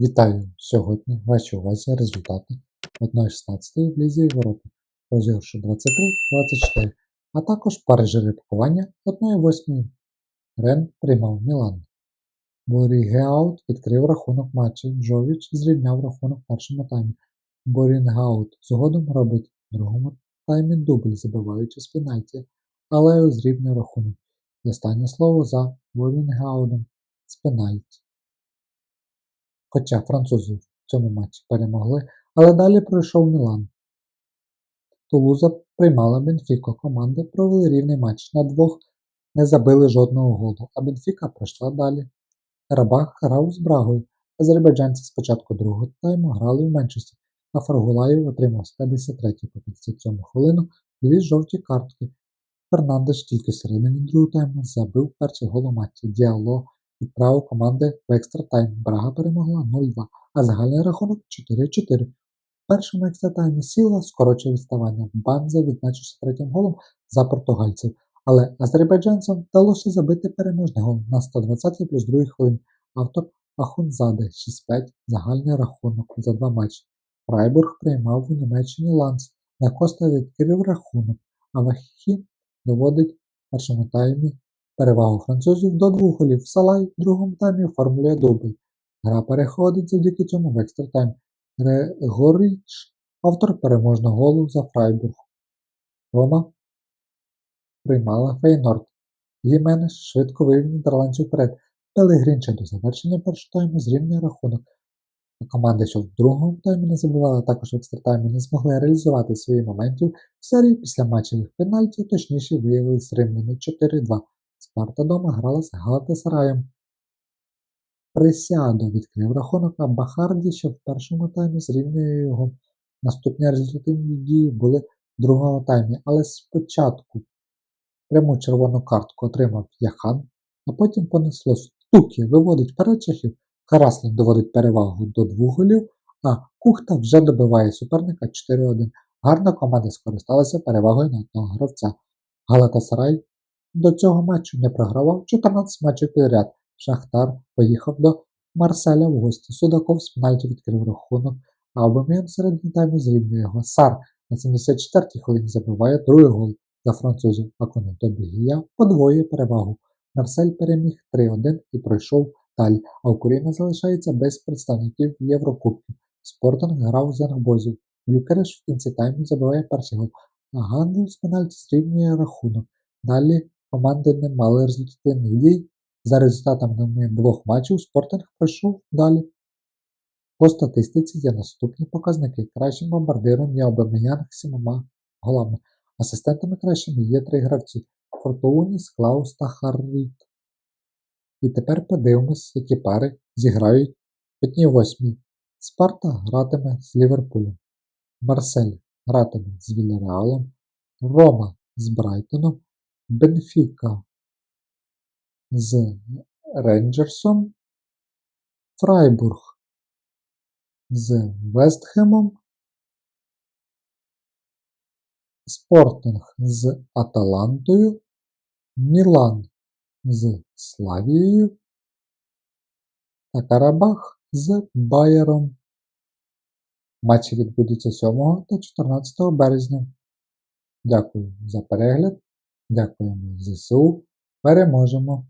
Вітаю! Сьогодні вашій увазі результати 1-16 в Лізі Європи, розіграшу 23-24, а також пари жеребкування 1-8. Рен приймав Мілан. Борігеаут відкрив рахунок матчу, Джовіч зрівняв рахунок в першому таймі. Борінгаут згодом робить в другому таймі дубль, забиваючи з пенальті, але зрівнює рахунок. Останнє слово за Борінгаудом з пенальті. Хоча французи в цьому матчі перемогли, але далі пройшов Мілан. Тулуза приймала Бенфіко. Команди провели рівний матч. На двох не забили жодного голу, а Бенфіка пройшла далі. Карабах грав з Брагою. Азербайджанці з початку другого тайму грали в меншості, а Фаргулаєв отримав з 53 по 57 хвилину дві жовті картки. Фернандеш тільки середині другого тайму забив перший гол у матчі. Діало відправив команди в екстра тайм. Брага перемогла 0-2, а загальний рахунок 4-4. В першому екстра таймі сіла скорочує відставання. Банза відзначився третім голом за португальців, але азербайджанцям вдалося забити переможний гол на 120 плюс 2 хвилин. Автор Ахунзаде 6-5 загальний рахунок за два матчі. Фрайбург приймав у Німеччині Ланс. На Коста відкрив рахунок, а Вахі доводить в першому таймі перевагу французів до двох голів. Салай в другому таймі оформлює дубль. Гра переходить завдяки цьому в екстра тайм. Григорич автор переможного голу за Фрайбург. Рома приймала Фейнорд. Гіменеш швидко вивів нідерландців вперед. Пелегрін до завершення першого тайму зрівнює рахунок. А команди, що в другому таймі не забували, також в екстратаймі не змогли реалізувати свої моментів в серії після матчевих пенальті, точніше виявилися римляни 4-2. Спарта дома грала з Галатасараєм. Пресіадо відкрив рахунок, а Бахарді ще в першому таймі зрівнює його. Наступні результативні дії були в другому таймі, але спочатку пряму червону картку отримав Яхан, а потім понеслось. Тукі виводить вперед чехів, Караслін доводить перевагу до двох голів, а Кухта вже добиває суперника 4-1. Гарна команда скористалася перевагою на одного гравця. Галатасарай до цього матчу не програвав 14 матчів підряд. Шахтар поїхав до Марселя в гості. Судаков з пенальті відкрив рахунок, а Обам'ян середній таймі зрівнює його. Сар на 74-й хвилині забиває другий гол за французів, а Конато Бігія подвоює перевагу. Марсель переміг 3-1 і пройшов далі, а Україна залишається без представників Єврокубків. Спортинг грав з Янгбозів. Люкереш в кінці тайму забиває перший гол, а Гандл з пенальті зрівнює рахунок. Далі команди не мали результативних дій. За результатами двох матчів Спортинг пройшов далі. По статистиці є наступні показники. Кращим бомбардиром є Обамеянг сімома голами. Асистентами кращими є три гравці Фортуніс, Клаус та Харріт. І тепер подивимось, які пари зіграють одній восьмій. Спарта гратиме з Ліверпулем. Марсель гратиме з Вільяреалом. Рома з Брайтоном. Бенфіка з Рейнджерсом, Фрайбург з Вестхемом, Спортинг з Аталантою, Мілан з Славією та Карабах з Байером. Матчі відбудуться 7 та 14 березня. Дякую за перегляд. Дякуємо ЗСУ. Переможемо!